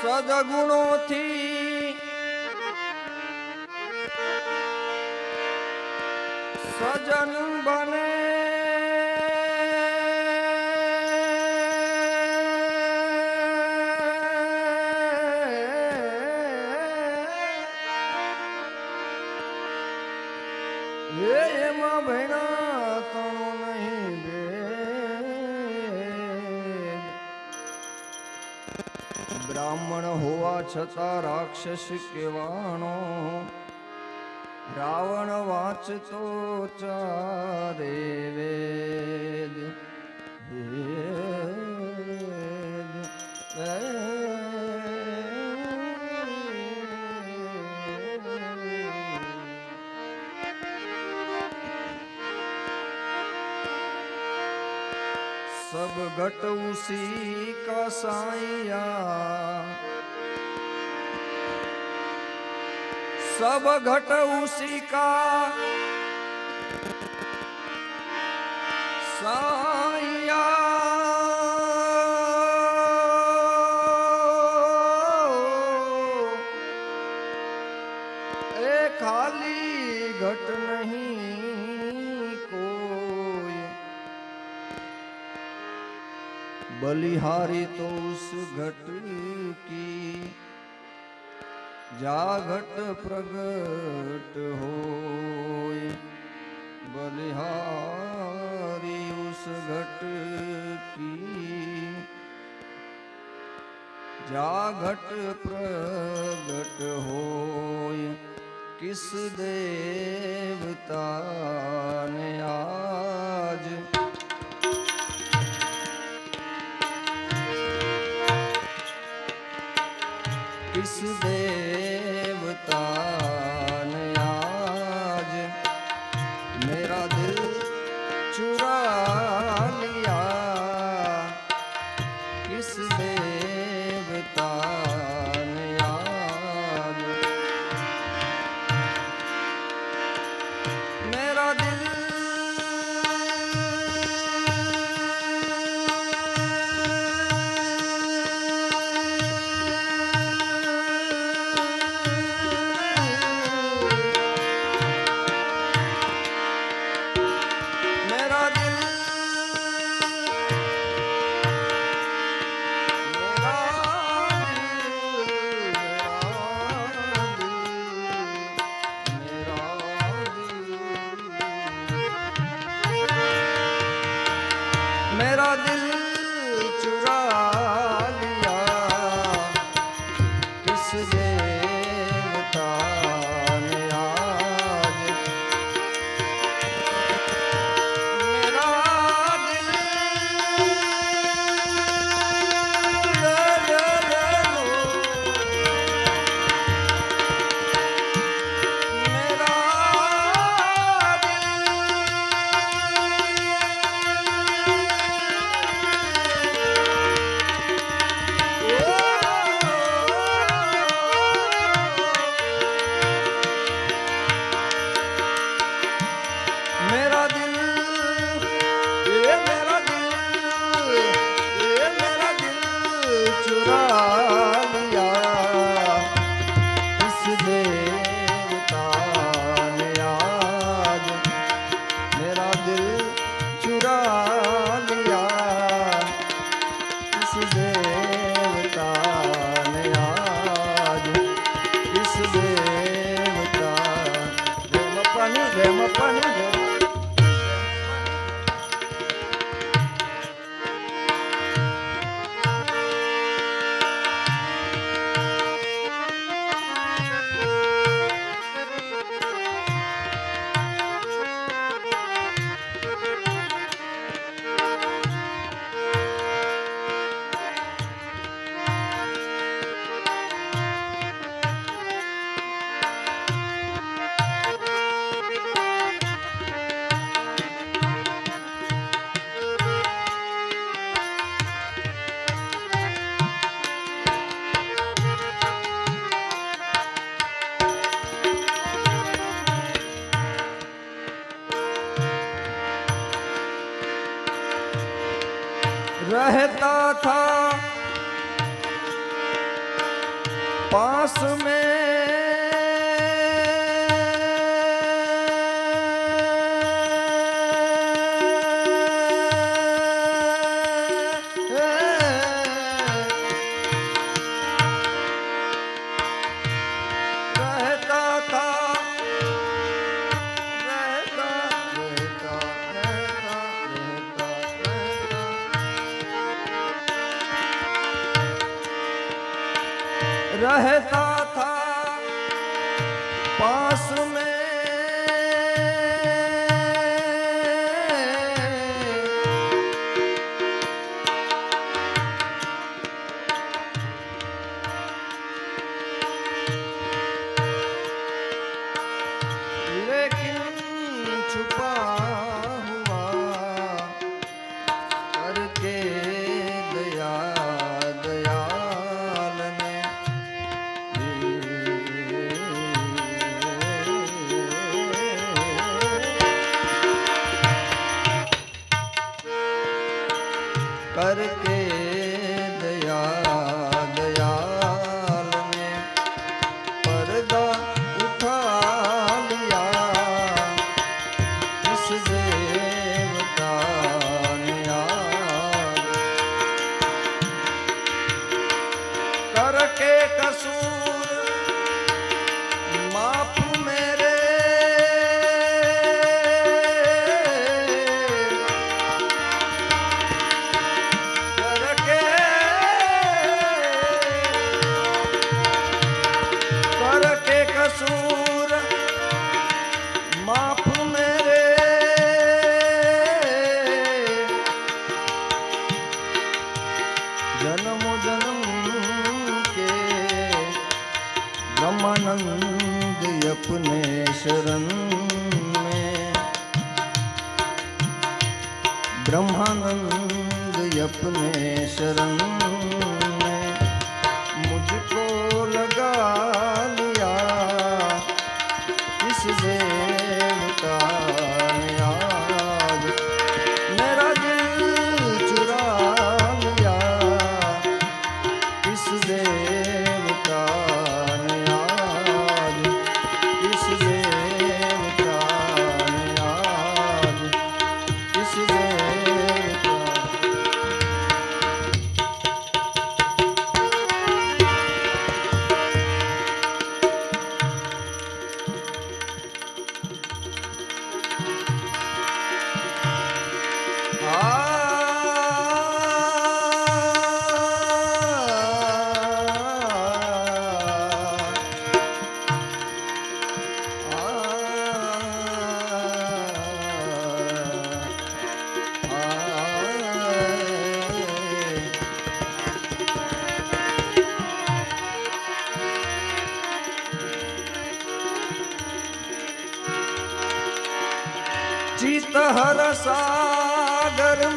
સદગુણોથી. સજન બને રચા રાક્ષસ કેવાણો રાવણ વાંચતો ચારે વેદ સબ ગટ ઉસી કા सब घट उसी का साइया ए खाली घट नहीं कोई बलिहारी तो उस घट की જાગટ પ્રગટ હોય બલિહારી ઉસ ઘટ કી જાગટ પ્રગટ હોય કિસ દેવતાને આ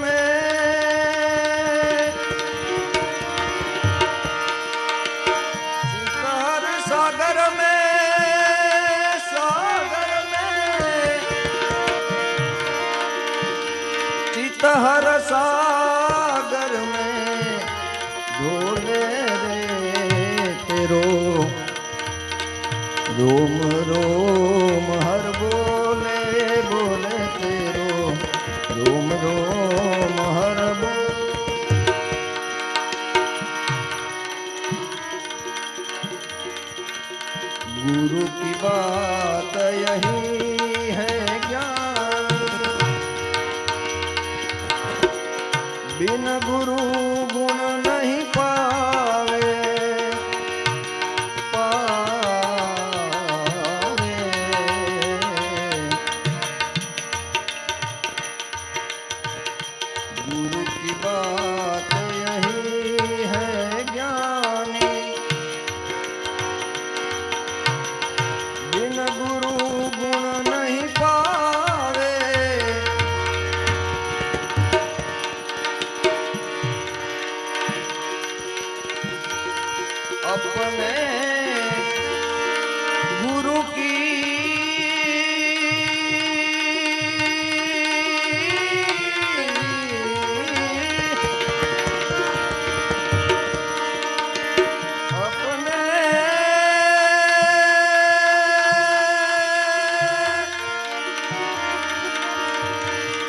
হবে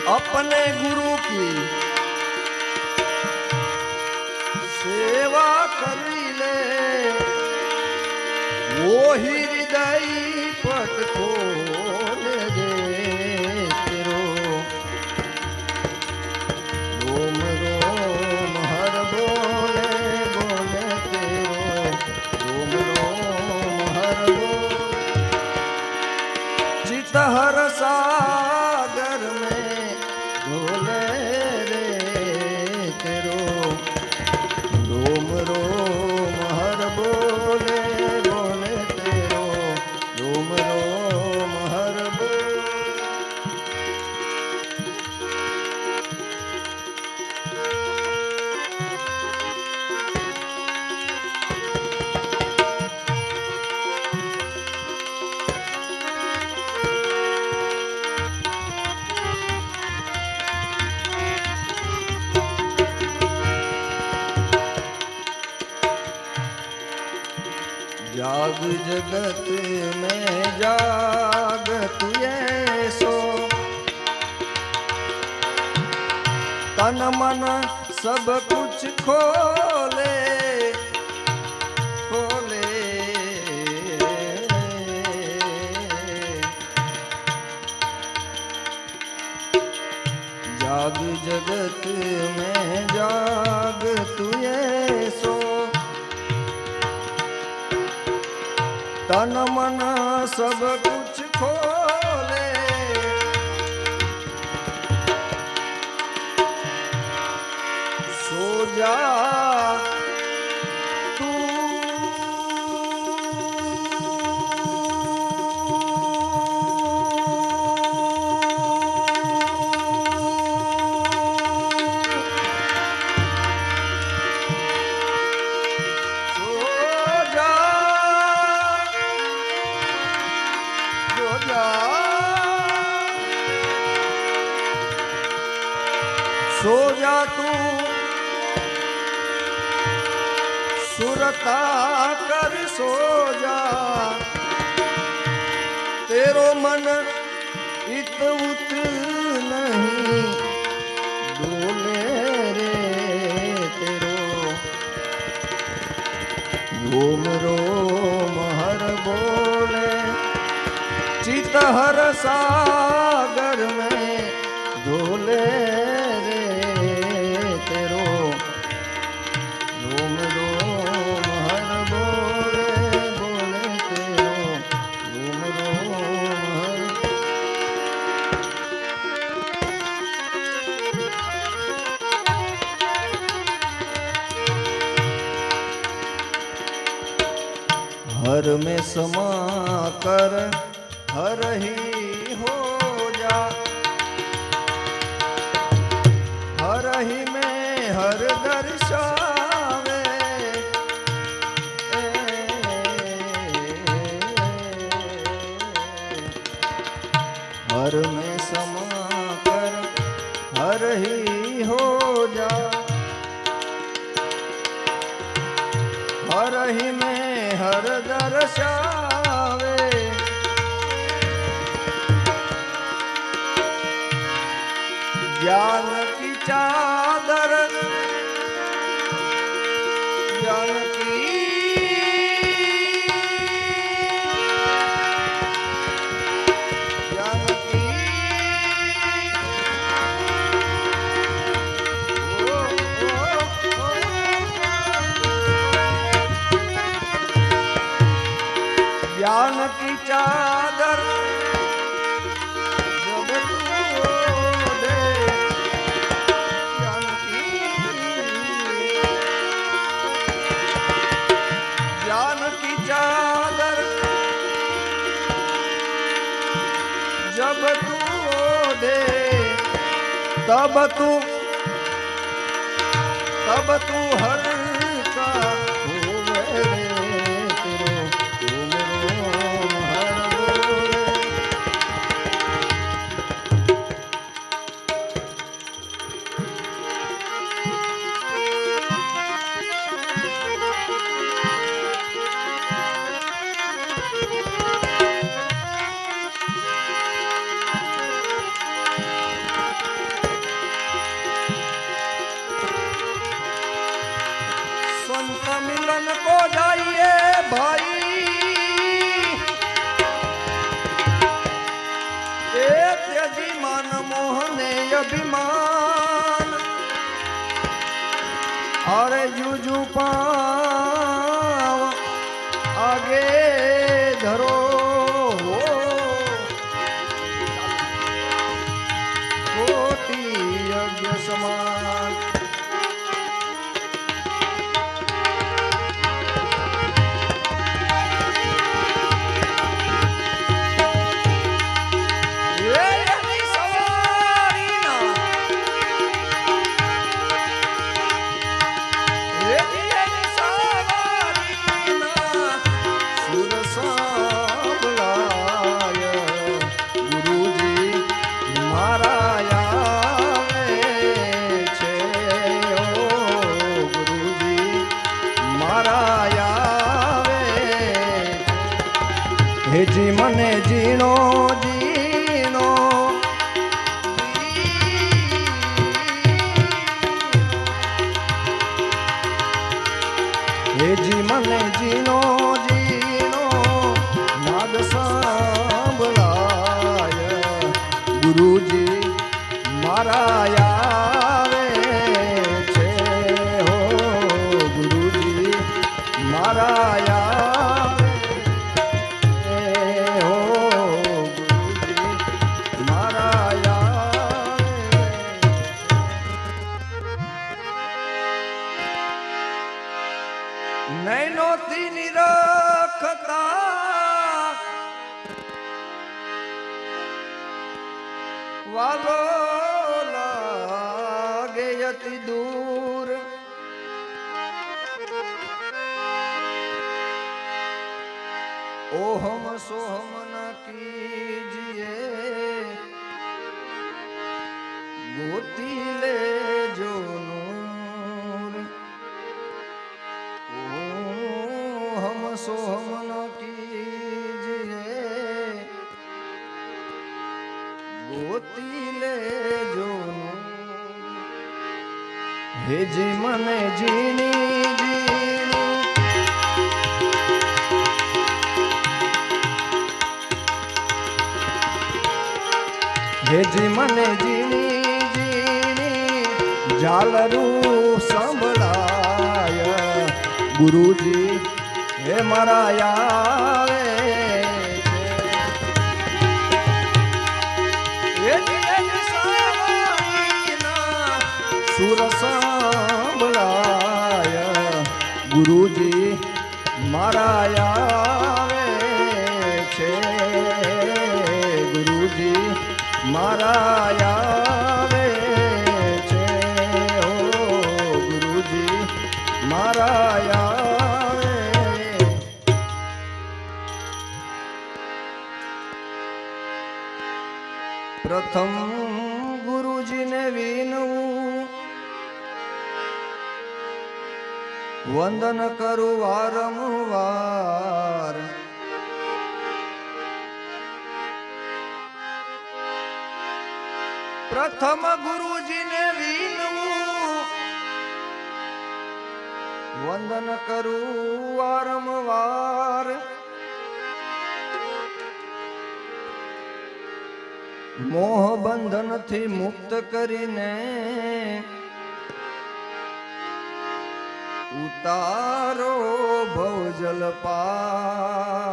अपने गुरु की सेवा कर ले वो ही हृदय पट खोल cennet मन सब कुछ खोले सो जा સા हर में समा कर हर ही हो जा हर ही में हर दर्शा तू અભિમાન અરે જુજુ પાવ આગે હેજી મને જીણી જીણી ઝાલરું સંભળાય. ગુરુજી હે મારા હેજી સુર સંભળાય. ગુરુજી મારા પ્રથમ ગુરુજીને વિનવું વંદન કરું વારંવાર. પ્રથમ ગુરુજીને વિનવું. વંદન કરું વારંવાર. મોહ બંધનથી મુક્ત કરીને ઉતારો ભવજલ પાર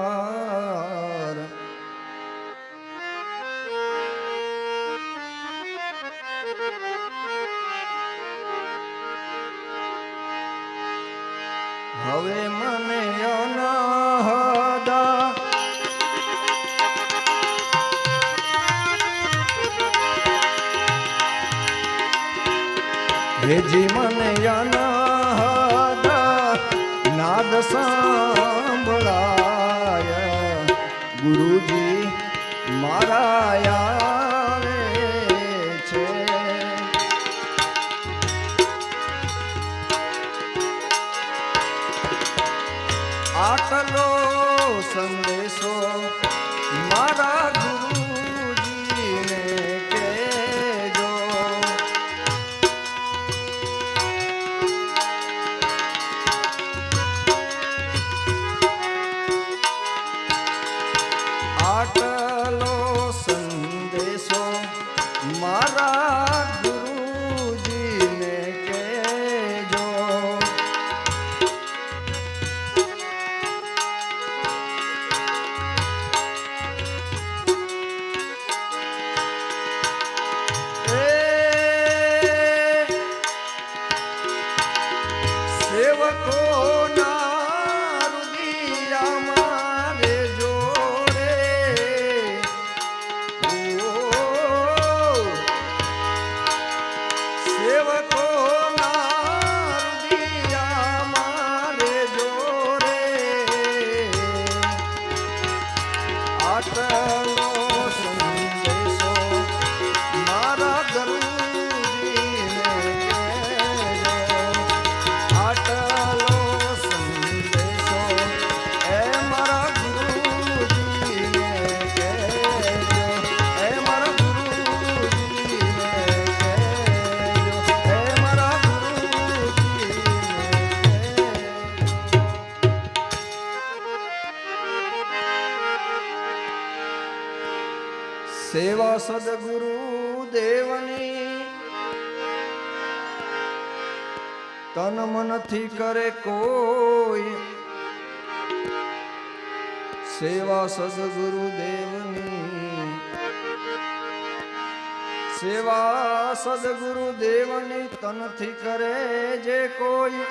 હવે મને અનહદા હેજી મને અનહદ નાદ સાંભળાય. ગુરુજી મારા பாட்டு સેવા સદગુરુ દેવની સેવા સદગુરુદેવની તનથી કરે જે કોઈ.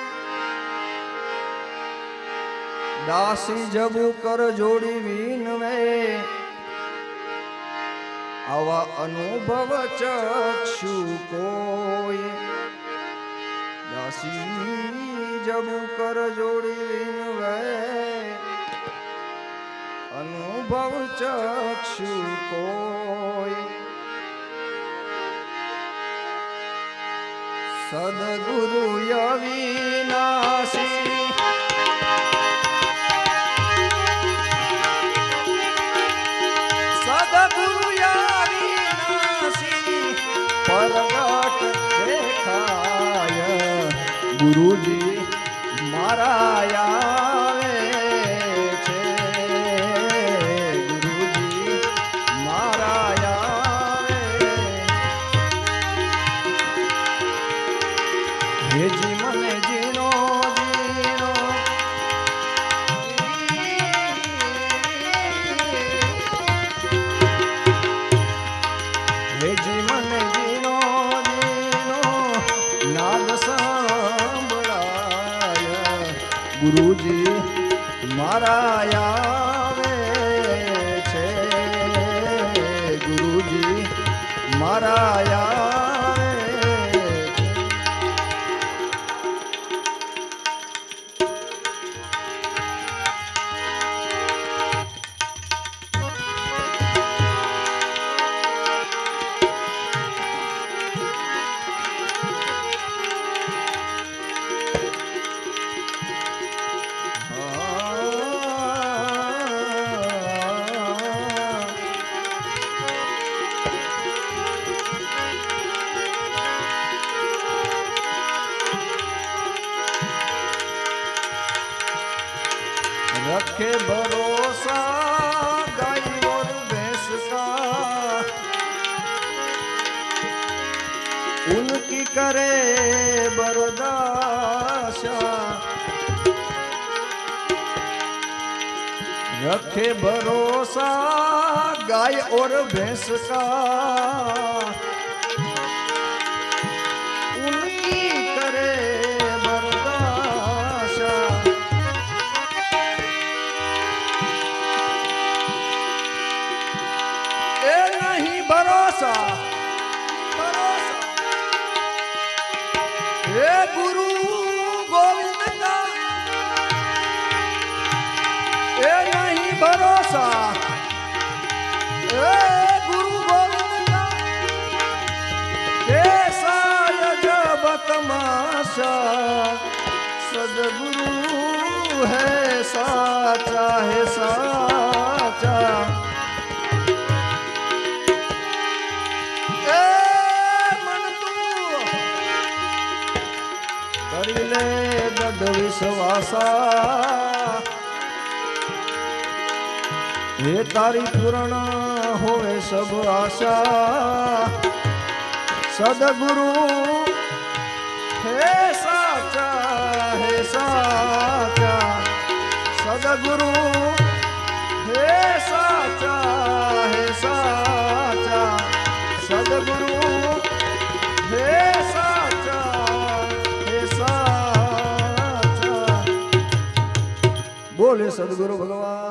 દાસી જબુ કર જોડી વિનવે આવા અનુભવ ચક્ષુ કોઈ. દાસી જબુ કર જોડી વિનવે અનુભવ ચક્ષુ કોઈ. સદગુરુ અવિનાશી. સદગુરુ અવિનાશી. ગુરુજી. सुता પૂર્ણ હોય સબ આશા. સદગુરુ, હે સાચા હે સાચા. સદગુરુ, હે સાચા હે સાચા. સદગુરુ, હે સાચા હે સાચા. બોલે સદગુરુ ભગવાન.